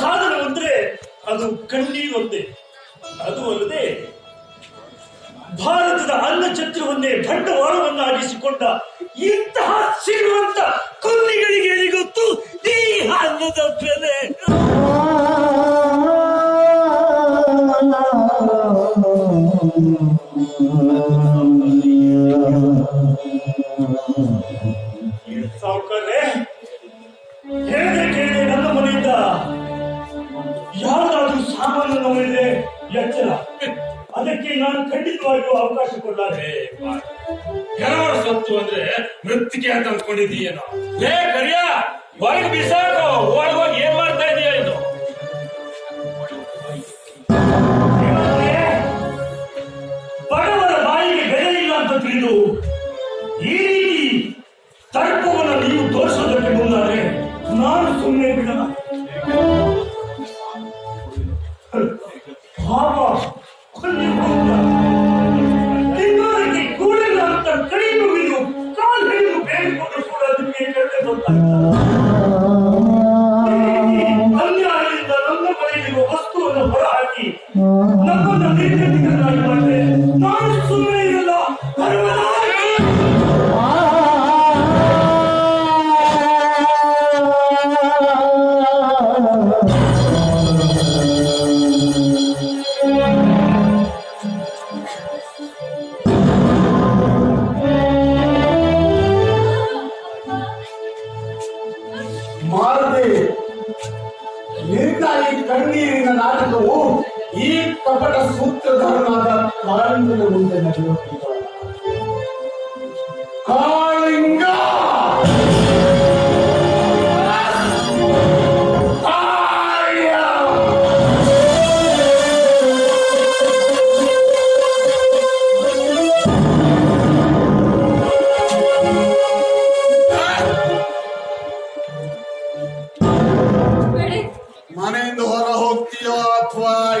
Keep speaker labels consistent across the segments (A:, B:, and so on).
A: ಸಾಧನ ಅಂದ್ರೆ ಅದು ಕಣ್ಣೀರೊಂದೇ. ಅದು ಅಲ್ಲದೆ ಭಾರತದ ಅನ್ನ ಛತ್ರವನ್ನೇ ಬಂಡವಾಳವನ್ನಾಗಿಸಿಕೊಂಡ ಇಂತಹ ಸಿಗುವಂತ ಕೊಲ್ಲಿಗಳಿಗೆ ಗೊತ್ತು ಈ ಅನ್ನದ ಬೆಲೆ. ಸಾವುಕಾರ್ರೆ ಎಚ್ಚರ. ಅದಕ್ಕೆ ನಾನು ಖಂಡಿತವಾಗಿಯೂ ಅವಕಾಶ ಕೊಡಲಾರೆ
B: ಕೆಲವರ ಸತ್ತು ಅಂದ್ರೆ ಮೃತ್ತಿಕೆ ಅಂತ ಅಂದ್ಕೊಂಡಿದೀಯೇನೋ ಲೇ ಕರಿಯ ಹೊರಗೆ ಬಿಸಾಕು. ಒಳಗೆ ಹೋಗಿ ಏನ್ ಮಾಡ್ತಾ ಇದೀಯ ಇದು
A: ಬಡವರ ಬಾಯಿಗೆ ಬೆಲೆ ಇಲ್ಲ ಅಂತ ತಿಳಿದು ಅನ್ಯಾಯದಿಂದ ನನ್ನ ಮನೆಯಲ್ಲಿರುವ ವಸ್ತುವನ್ನು ಹೊರಹಾಕಿ ನನ್ನನ್ನು ನಿರ್ಗತಿಕರನ್ನಾಗಿ ಮಾಡಿದೆ. ನಾನು ಸುಮ್ಮನೆ ಇರಲ್ಲ.
C: ನಿನ್ನ ಈ ಕಣ್ಣೀರಿನ ನಾಟಕವು ಈ ಕಪಟ ಸೂತ್ರಧಾರನಾದ ಕಾಳಿಂಗನ ಮುಂದೆ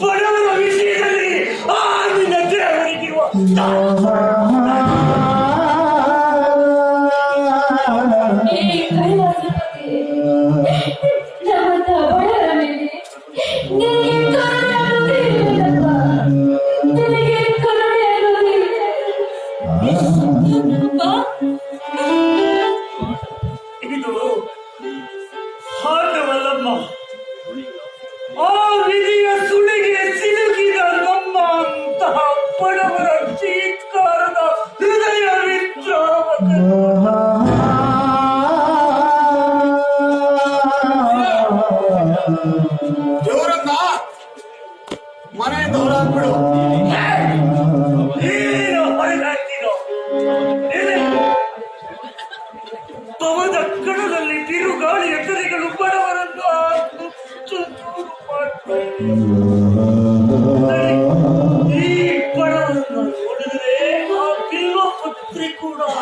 D: Панове візігані! А, не на дерево
A: не діло! Так! ಬಡವರ ಚೀತ್ಕಾರದ ಹೃದಯ ವಿದ್ರಾವಕ ಮನೆ ಹೊರಗಾಗ್ತೀರೋ ಪವದ ಕಣದಲ್ಲಿ ಬಿರುಗಾಳಿ ಎತ್ತರಿಗಳು ಬಡವರನ್ನು ನುಚ್ಚು ನೂರು
C: ত্রিকুড়া